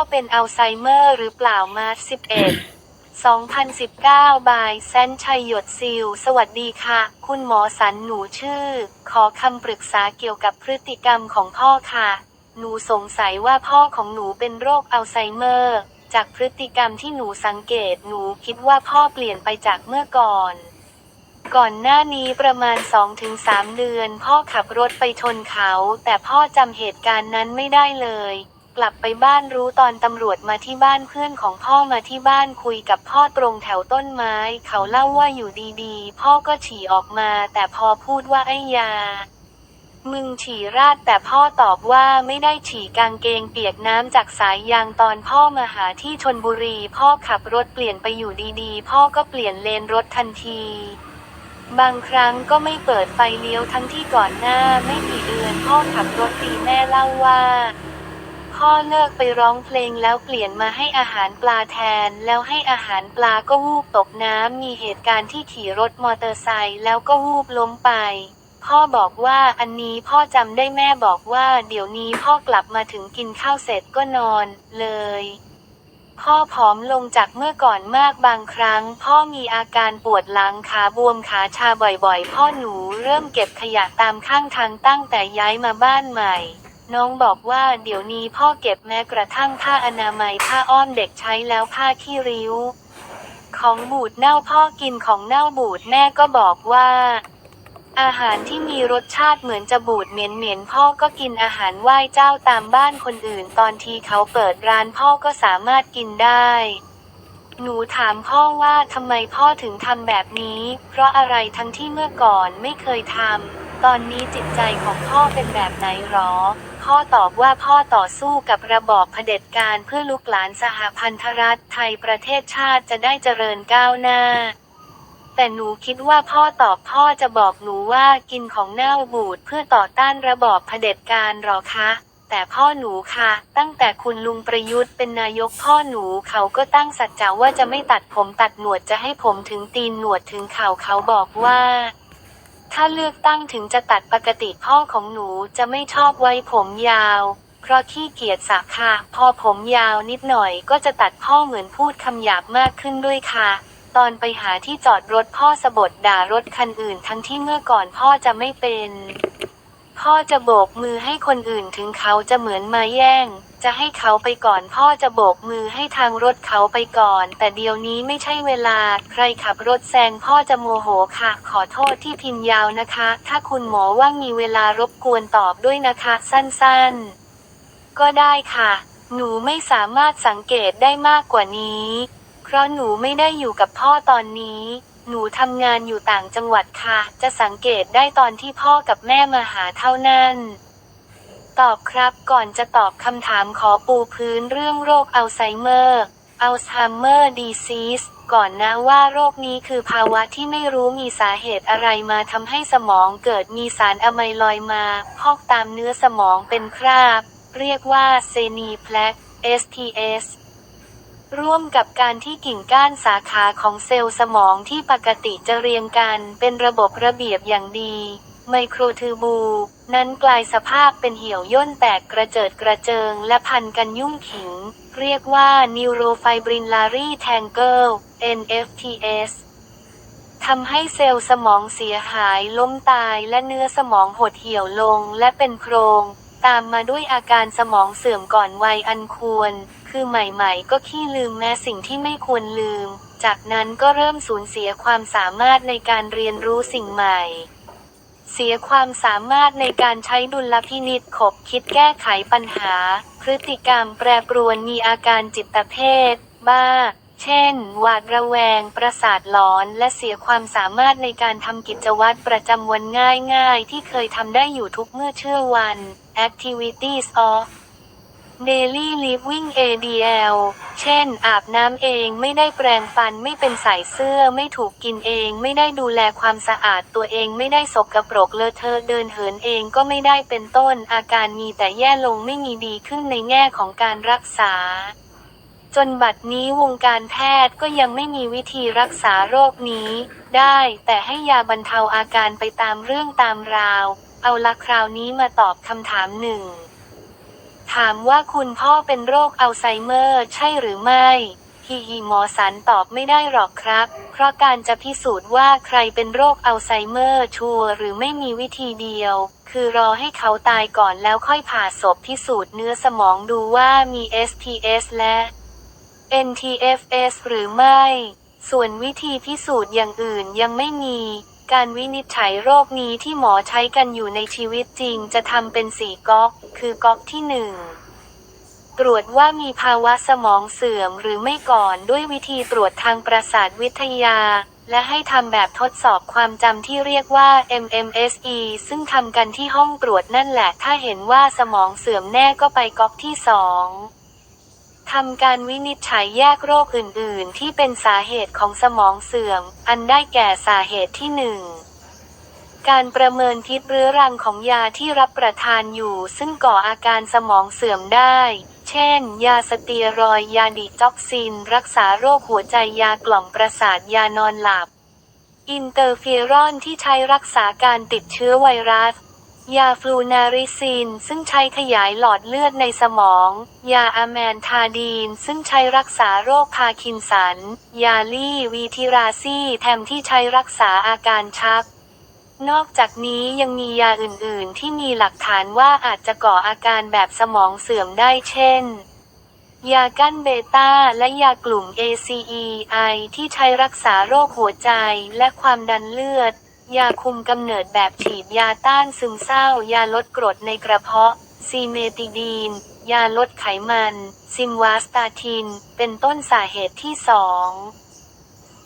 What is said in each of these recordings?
ก็เป็นอัลไซเมอร์หรือเปล่ามา11 2019 บายแซนชัยหยดซิล สวัสดีค่ะ คุณหมอสันหนูชื่อ ขอคำปรึกษาเกี่ยวกับพฤติกรรมของพ่อค่ะ หนูสงสัยว่าพ่อของหนูเป็นโรคอัลไซเมอร์ จากพฤติกรรมที่หนูสังเกตหนูคิดว่าพ่อเปลี่ยนไปจากเมื่อก่อน ก่อนหน้านี้ประมาณ 2-3 เดือน พ่อขับรถไปชนเขา แต่พ่อจำเหตุการณ์นั้นไม่ได้เลย กลับไปบ้านรู้ตอนตำรวจมาที่บ้านเพื่อนของพ่อมาที่บ้านคุยกับพ่อตรงแถวต้นไม้ เขาเล่าว่าอยู่ดีๆ พ่อก็ฉี่ออกมา แต่พอพูดว่าไอ้ยา มึงฉี่ราดแต่พ่อตอบว่าไม่ได้ฉี่กางเกงเปียกน้ำจากสายยางตอนพ่อมาหาที่ชนบุรี พ่อขับรถเปลี่ยนไปอยู่ดีๆ พ่อก็เปลี่ยนเลนรถทันทีบางครั้งก็ไม่เปิดไฟเลี้ยวทั้งที่ก่อนหน้าไม่กี่เดือนพ่อขับรถตีแม่เล่าว่า พ่อเลิกไปร้องเพลงแล้วเปลี่ยนมาให้อาหารปลาแทน แล้วให้อาหารปลาก็วูบตกน้ำมีเหตุการณ์ที่ขี่รถมอเตอร์ไซค์แล้วก็วูบล้มไป พ่อบอกว่าอันนี้พ่อจำได้แม่บอกว่า เดี๋ยวนี้พ่อกลับมาถึงกินข้าวเสร็จก็นอน เลยพ่อผอมลงจากเมื่อก่อนมากบางครั้ง พ่อมีอาการปวดหลังขาบวมขาชาบ่อยๆ พ่อหนูเริ่มเก็บขยะตามข้างทางตั้งแต่ย้ายมาบ้านใหม่ น้องบอกว่าเดี๋ยวนี้พ่อเก็บแม้กระทั่งผ้าอนามัยผ้าอ้อมเด็กใช้แล้วผ้าขี้ริ้ว ของบูดเน่าพ่อกินของเน่าบูดแม่ก็บอกว่า อาหารที่มีรสชาติเหมือนจะบูดเหม็นๆพ่อก็กินอาหารไหว้เจ้าตามบ้านคนอื่น ตอนที่เขาเปิดร้านพ่อก็สามารถกินได้หนูถามพ่อว่าทำไมพ่อถึงทำแบบนี้ เพราะอะไรทั้งที่เมื่อก่อนไม่เคยทำ ตอนนี้จิตใจของพ่อเป็นแบบไหนหรอ พ่อตอบว่าพ่อต่อสู้กับระบอบเผด็จการเพื่อลูกหลานสหพันธรัฐไทยประเทศชาติจะได้เจริญก้าวหน้า แต่หนูคิดว่าพ่อตอบพ่อจะบอกหนูว่ากินของเน่าบูดเพื่อต่อต้านระบอบเผด็จการหรอคะแต่พ่อหนูค่ะ ตั้งแต่คุณลุงประยุทธ์เป็นนายกพ่อหนูเขาก็ตั้งสัจจะว่าจะไม่ตัดผมตัดหนวดจะให้ผมถึงตีนหนวดถึงเข่าเขาบอกว่า ถ้าเลือกตั้งถึงจะตัดปกติพ่อของหนูจะไม่ชอบไว้ผมยาว เพราะขี้เกียจสระค่ะ พอผมยาวนิดหน่อยก็จะตัดพ่อเหมือนพูดคำหยาบมากขึ้นด้วยค่ะ ตอนไปหาที่จอดรถพ่อสะบดด่ารถคันอื่นทั้งที่เมื่อก่อนพ่อจะไม่เป็น พ่อจะโบกมือให้คนอื่นถึงเขาจะเหมือนมาแย่ง จะให้เขาไปก่อนพ่อจะโบกมือให้ทางรถเขาไปก่อน แต่เดี๋ยวนี้ไม่ใช่เวลา ใครขับรถแซงพ่อจะโมโหค่ะ ขอโทษที่พิมพ์ยาวนะคะ ถ้าคุณหมอว่างมีเวลารบกวนตอบด้วยนะคะ สั้นๆ ก็ได้ค่ะ หนูไม่สามารถสังเกตได้มากกว่านี้ เพราะหนูไม่ได้อยู่กับพ่อตอนนี้หนูทำงานอยู่ต่างจังหวัดค่ะ จะสังเกตได้ตอนที่พ่อกับแม่มาหาเท่านั้น ตอบครับก่อนจะตอบคำถามขอปูพื้นเรื่องโรคอัลไซเมอร์ อัลไซเมอร์ดีซีสก่อนนะว่าโรคนี้คือภาวะที่ไม่รู้มีสาเหตุอะไรมาทำให้สมองเกิดมีสารอะไมลอยมา พอกตามเนื้อสมองเป็นคราบ เรียกว่าเซนีแพลก STS ร่วมกับการที่กิ่งก้านสาขาของเซลล์สมองที่ปกติจะเรียงกันเป็นระบบระเบียบอย่างดี ไมโครทูบู นั้นกลายสภาพเป็นเหี่ยวย่นแตกกระเจิดกระเจิงและพันกันยุ่งขิง เรียกว่า Neurofibrillary Tangle NFTS ทำให้เซลล์สมองเสียหายล้มตายและเนื้อสมองหดเหี่ยวลงและเป็นโครง ตามมาด้วยอาการสมองเสื่อมก่อนวัยอันควร คือใหม่ๆ ก็ขี้ลืมแม้สิ่งที่ไม่ควรลืม จากนั้นก็เริ่มสูญเสียความสามารถในการเรียนรู้สิ่งใหม่ เสียความสามารถในการใช้ดุลพินิจขบคิดแก้ไขปัญหา พฤติกรรมแปรปรวนมีอาการจิตเภท บ้า เช่น หวาดระแวง ประสาทหลอน และเสียความสามารถในการทำกิจวัตรประจำวันง่ายๆ ที่เคยทำได้อยู่ทุกเมื่อเชื่อวัน activities of daily living ADL เช่น อาบน้ำเองไม่ได้แปรงฟันไม่เป็นใส่เสื้อไม่ถูกกินเองไม่ได้ดูแลความสะอาดตัวเองไม่ได้สกปรกเลอะเทอะเดินเหินเองก็ไม่ได้เป็นต้น อาการมีแต่แย่ลงไม่มีดีขึ้นในแง่ของการรักษา จนบัดนี้วงการแพทย์ก็ยังไม่มีวิธีรักษาโรคนี้ ได้แต่ให้ยาบรรเทาอาการไปตามเรื่องตามราว เอาละคราวนี้มาตอบคำถามหนึ่ง ถามว่าคุณพ่อเป็นโรคอัลไซเมอร์ใช่หรือไม่ฮีฮีหมอสันตอบไม่ได้หรอกครับ เพราะการจะพิสูจน์ว่าใครเป็นโรคอัลไซเมอร์ชัวหรือไม่มีวิธีเดียว คือรอให้เขาตายก่อนแล้วค่อยผ่าศพพิสูจน์เนื้อสมองดูว่ามี STS และ NTFS หรือไม่ ส่วนวิธีพิสูจน์อย่างอื่นยังไม่มี การวินิจฉัยโรคนี้ที่หมอใช้กันอยู่ในชีวิตจริงจะทำเป็นสี่ก๊อก คือก๊อกที่หนึ่งตรวจว่ามีภาวะสมองเสื่อมหรือไม่ก่อนด้วยวิธีตรวจทางประสาทวิทยา และให้ทำแบบทดสอบความจำที่เรียกว่า MMSE ซึ่งทำกันที่ห้องตรวจนั่นแหละ ถ้าเห็นว่าสมองเสื่อมแน่ก็ไปก๊อกที่สอง ทำการวินิจฉัยแยกโรคอื่น ๆ ที่เป็นสาเหตุของสมองเสื่อม อันได้แก่สาเหตุที่หนึ่งการประเมินพิษเรื้อรังของยาที่รับประทานอยู่ ซึ่งก่ออาการสมองเสื่อมได้ เช่น ยาสเตียรอยยาดีจ็อกซิน รักษาโรคหัวใจยากล่อมประสาทยานอนหลับ อินเตอร์เฟีรอนที่ใช้รักษาการติดเชื้อไวรัส ยาฟลูนาริซิน ซึ่งใช้ขยายหลอดเลือดในสมอง ยาอะแมนทาดีน ซึ่งใช้รักษาโรคพาร์กินสัน ยาลี่วีทิราซีแทมที่ใช้รักษาอาการชัก นอกจากนี้ยังมียาอื่นๆ ที่มีหลักฐานว่าอาจจะก่ออาการแบบสมองเสื่อมได้เช่น ยากั้นเบต้าและยากลุ่ม ACEI ที่ใช้รักษาโรคหัวใจและความดันเลือด ยาคุมกำเนิดแบบฉีดยาต้านซึมเศร้า ยาลดกรดในกระเพาะ ซีเมติดีน ยาลดไขมัน ซิมวาสตาทิน เป็นต้นสาเหตุที่สอง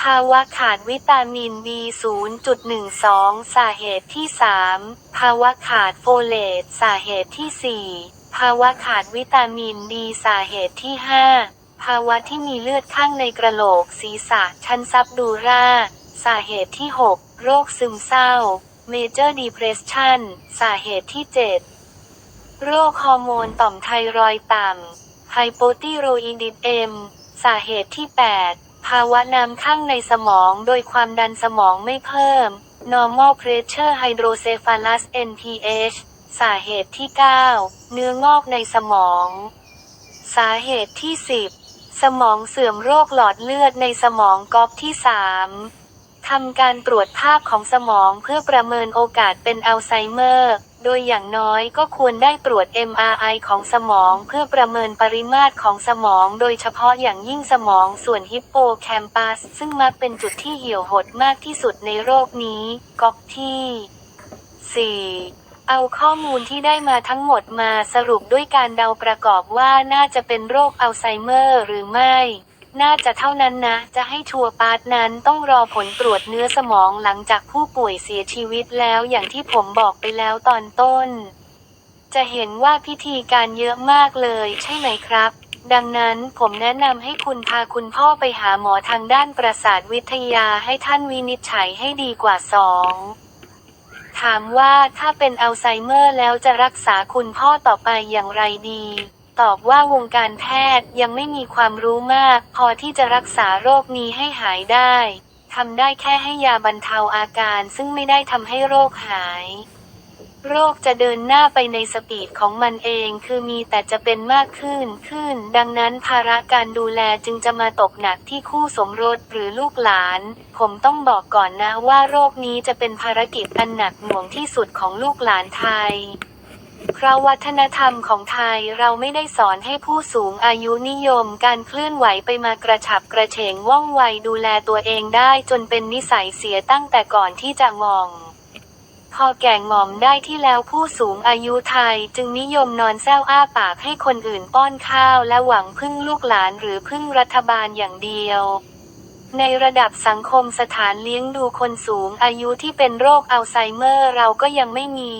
ภาวะขาดวิตามิน B0.12 สาเหตุที่ 3 ภาวะขาดโฟเลตสาเหตุที่ 4 ภาวะขาดวิตามินดีสาเหตุที่ 5 ภาวะที่มีเลือดข้างในกระโหลกศีรษะชั้นซับดูรา สาเหตุที่ 6 โรคซึมเศร้า Major Depression สาเหตุที่ 7 โรคฮอร์โมนต่อมไทรอยต่ำไฮโปติโรอิดิดเอมสาเหตุที่ 8 ภาวะน้ำข้างในสมองโดยความดันสมองไม่เพิ่ม normal pressure hydrocephalus NPH สาเหตุที่ 9 เนื้องอกในสมอง สาเหตุที่ 10 สมองเสื่อมโรคหลอดเลือดในสมองก๊อกที่ 3 ทำการตรวจภาพของสมองเพื่อประเมินโอกาสเป็นอัลไซเมอร์ โดยอย่างน้อยก็ควรได้ตรวจ MRI ของสมองเพื่อประเมินปริมาตรของสมอง โดยเฉพาะอย่างยิ่งสมองส่วนฮิปโปแคมปัส ซึ่งมักเป็นจุดที่เหี่ยวหดมากที่สุดในโรคนี้ ก๊อกที่ 4เอาข้อมูลที่ได้มาทั้งหมดมาสรุปด้วยการเดาประกอบว่าน่าจะเป็นโรคอัลไซเมอร์หรือไม่ น่าจะเท่านั้นนะ จะให้ชัวร์ปาร์ตนั้นต้องรอผลตรวจเนื้อสมองหลังจากผู้ป่วยเสียชีวิตแล้วอย่างที่ผมบอกไปแล้วตอนต้น จะเห็นว่าพิธีการเยอะมากเลยใช่ไหมครับ ดังนั้นผมแนะนำให้คุณพาคุณพ่อไปหาหมอทางด้านประสาทวิทยาให้ท่านวินิจฉัยให้ดีกว่าสองถามว่าถ้าเป็นอัลไซเมอร์แล้วจะรักษาคุณพ่อต่อไปอย่างไรดี ตอบว่าวงการแพทย์ยังไม่มีความรู้มาก พอที่จะรักษาโรคนี้ให้หายได้ทำได้แค่ให้ยาบรรเทาอาการซึ่งไม่ได้ทำให้โรคหาย โรคจะเดินหน้าไปในสปีดของมันเองคือมีแต่จะเป็นมากขึ้นขึ้น ดังนั้นภาระการดูแลจึงจะมาตกหนักที่คู่สมรสหรือลูกหลาน ผมต้องบอกก่อนนะว่าโรคนี้จะเป็นภารกิจอันหนักหน่วงที่สุดของลูกหลานไทย เพราะวัฒนธรรมของไทยเราไม่ได้สอนให้ผู้สูงอายุนิยมการเคลื่อนไหวไปมากระฉับกระเฉงว่องไวดูแลตัวเองได้จนเป็นนิสัยเสียตั้งแต่ก่อนที่จะงอง พอแก่งหม่อมได้ที่แล้วผู้สูงอายุไทยจึงนิยมนอนแซวอ้าปากให้คนอื่นป้อนข้าวและหวังพึ่งลูกหลานหรือพึ่งรัฐบาลอย่างเดียวในระดับสังคมสถานเลี้ยงดูคนสูงอายุที่เป็นโรคอัลไซเมอร์เราก็ยังไม่มี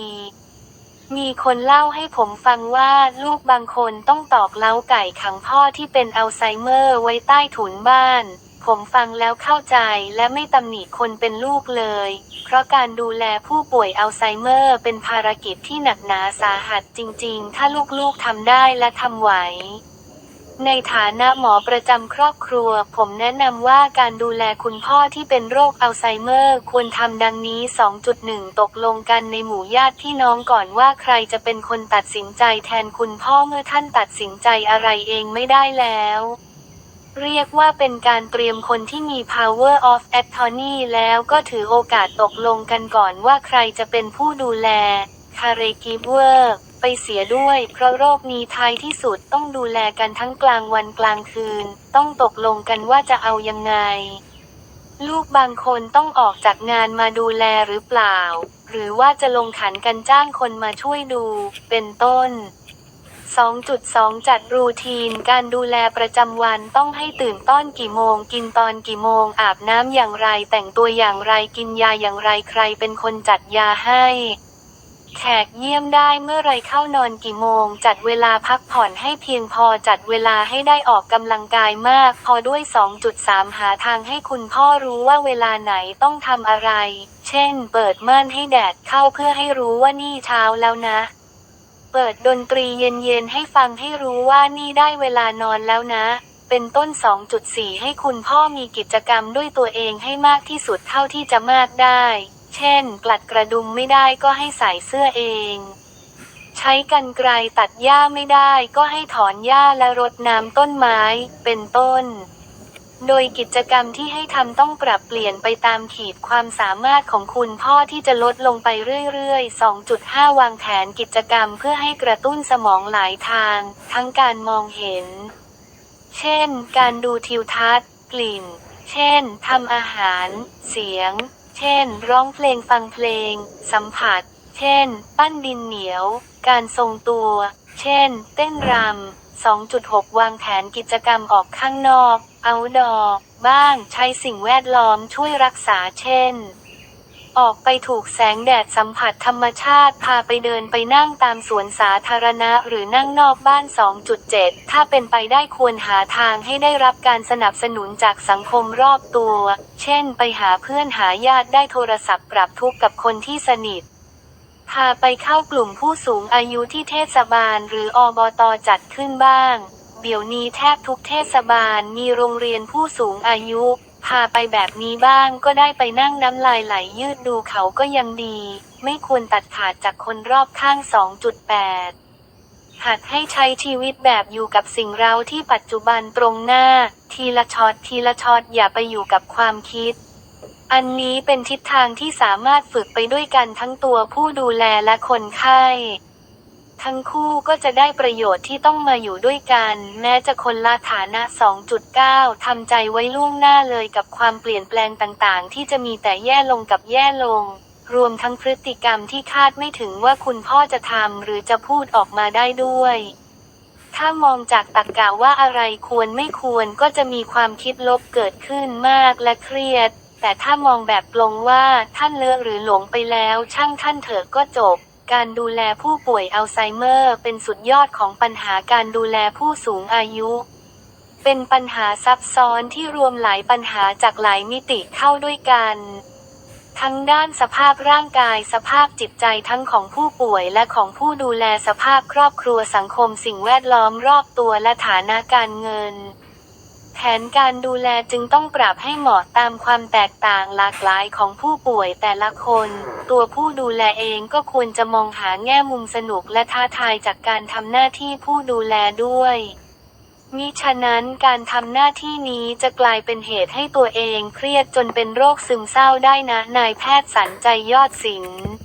มีคนเล่าให้ผมฟังว่าลูกบางคนต้องตอกเล้าไก่ขังพ่อที่เป็นอัลไซเมอร์ไว้ใต้ถุนบ้าน ผมฟังแล้วเข้าใจและไม่ตำหนิคนเป็นลูกเลย เพราะการดูแลผู้ป่วยอัลไซเมอร์เป็นภารกิจที่หนักหนาสาหัสจริงๆ ถ้าลูกๆทำได้และทำไหว ในฐานะหมอประจำครอบครัว ผมแนะนำว่าการดูแลคุณพ่อที่เป็นโรคอัลไซเมอร์ ควรทำดังนี้ 2.1 ตกลงกันในหมู่ญาติพี่น้องก่อนว่าใครจะเป็นคนตัดสินใจแทนคุณพ่อเมื่อท่านตัดสินใจอะไรเองไม่ได้แล้วเรียกว่าเป็นการเตรียมคนที่มี power of attorney แล้วก็ถือโอกาสตกลงกันก่อนว่าใครจะเป็นผู้ดูแลคาเรกิเวอร์ ไปเสียด้วย เพราะโรคนี้ท้ายที่สุดต้องดูแลกันทั้งกลางวันกลางคืน ต้องตกลงกันว่าจะเอายังไง ลูกบางคนต้องออกจากงานมาดูแลหรือเปล่า หรือว่าจะลงขันกันจ้างคนมาช่วยดู เป็นต้น 2.2 จัดรูทีนการดูแลประจำวันต้องให้ตื่นต้อนกี่โมง กินตอนกี่โมงอาบน้ำอย่างไรแต่งตัวอย่างไรกินยาอย่างไรใครเป็นคนจัดยาให้ แขกเยี่ยมได้เมื่อไรเข้านอนกี่โมง จัดเวลาพักผ่อนให้เพียงพอจัดเวลาให้ได้ออกกำลังกายมาก พอด้วย 2.3 หาทางให้คุณพ่อรู้ว่าเวลาไหนต้องทำอะไร เช่น เปิดม่านให้แดดเข้าเพื่อให้รู้ว่านี่เช้าแล้วนะ เปิดดนตรีเย็นๆให้ฟังให้รู้ว่านี่ได้เวลานอนแล้วนะเป็นต้น 2.4 ให้คุณพ่อมีกิจกรรมด้วยตัวเองให้มากที่สุดเท่าที่จะมากได้ เช่น กลัดกระดุมไม่ได้ก็ให้ใส่เสื้อเอง ใช้กันไกรตัดหญ้าไม่ได้ก็ให้ถอนหญ้าและรดน้ำต้นไม้ เป็นต้น โดยกิจกรรมที่ให้ทำต้องปรับเปลี่ยนไปตามขีดความสามารถของคุณพ่อที่จะลดลงไปเรื่อยๆ 2.5 วางแผนกิจกรรมเพื่อให้กระตุ้นสมองหลายทาง ทั้งการมองเห็น เช่น การดูทิวทัศน์ กลิ่น เช่นทำอาหาร เสียง เช่น ร้องเพลงฟังเพลง สัมผัส เช่น ปั้นดินเหนียว การทรงตัว เช่น เต้นรำ2.6 วางแผนกิจกรรมออกข้างนอก เอาดอ บ้างใช้สิ่งแวดล้อมช่วยรักษาเช่น ออกไปถูกแสงแดดสัมผัสธรรมชาติ พาไปเดินไปนั่งตามสวนสาธารณะหรือนั่งนอกบ้าน 2.7 ถ้าเป็นไปได้ควรหาทางให้ได้รับการสนับสนุนจากสังคมรอบตัว เช่นไปหาเพื่อนหาญาติได้โทรศัพท์ปรับทุกข์กับคนที่สนิทพาไปเข้ากลุ่มผู้สูงอายุที่เทศบาลหรืออบตจัดขึ้นบ้าง เดี๋ยวนี้แทบทุกเทศบาลมีโรงเรียนผู้สูงอายุ พาไปแบบนี้บ้างก็ได้ไปนั่งน้ำลายไหลยืดดูเขาก็ยังดี ไม่ควรตัดขาดจากคนรอบข้าง 2.8 หัดให้ใช้ชีวิตแบบอยู่กับสิ่งเราที่ปัจจุบันตรงหน้า ทีละช็อตทีละช็อตอย่าไปอยู่กับความคิด อันนี้เป็นทิศทางที่สามารถฝึกไปด้วยกันทั้งตัวผู้ดูแลและคนไข้ ทั้งคู่ก็จะได้ประโยชน์ที่ต้องมาอยู่ด้วยกัน แม้จะคนละฐานะ 2.9 ทำใจไว้ล่วงหน้าเลยกับความเปลี่ยนแปลงต่างๆ ที่จะมีแต่แย่ลงกับแย่ลง รวมทั้งพฤติกรรมที่คาดไม่ถึงว่าคุณพ่อจะทำหรือจะพูดออกมาได้ด้วย ถ้ามองจากตรกกะว่าอะไรควรไม่ควรก็จะมีความคิดลบเกิดขึ้นมากและเครียด แต่ถ้ามองแบบปลงว่าท่านเลอะหรือหลงไปแล้ว ช่างท่านเถอะก็จบ การดูแลผู้ป่วยอัลไซเมอร์เป็นสุดยอดของปัญหาการดูแลผู้สูงอายุ เป็นปัญหาซับซ้อนที่รวมหลายปัญหาจากหลายมิติเข้าด้วยกัน ทั้งด้านสภาพร่างกายสภาพจิตใจทั้งของผู้ป่วยและของผู้ดูแลสภาพครอบครัวสังคมสิ่งแวดล้อมรอบตัวและฐานะการเงิน แผนการดูแลจึงต้องปรับให้เหมาะตามความแตกต่างหลากหลายของผู้ป่วยแต่ละคน ตัวผู้ดูแลเองก็ควรจะมองหาแง่มุมสนุกและท้าทายจากการทำหน้าที่ผู้ดูแลด้วยมิฉะนั้นการทำหน้าที่นี้จะกลายเป็นเหตุให้ตัวเองเครียดจนเป็นโรคซึมเศร้าได้นะ นายแพทย์สันใจยอดศิลป์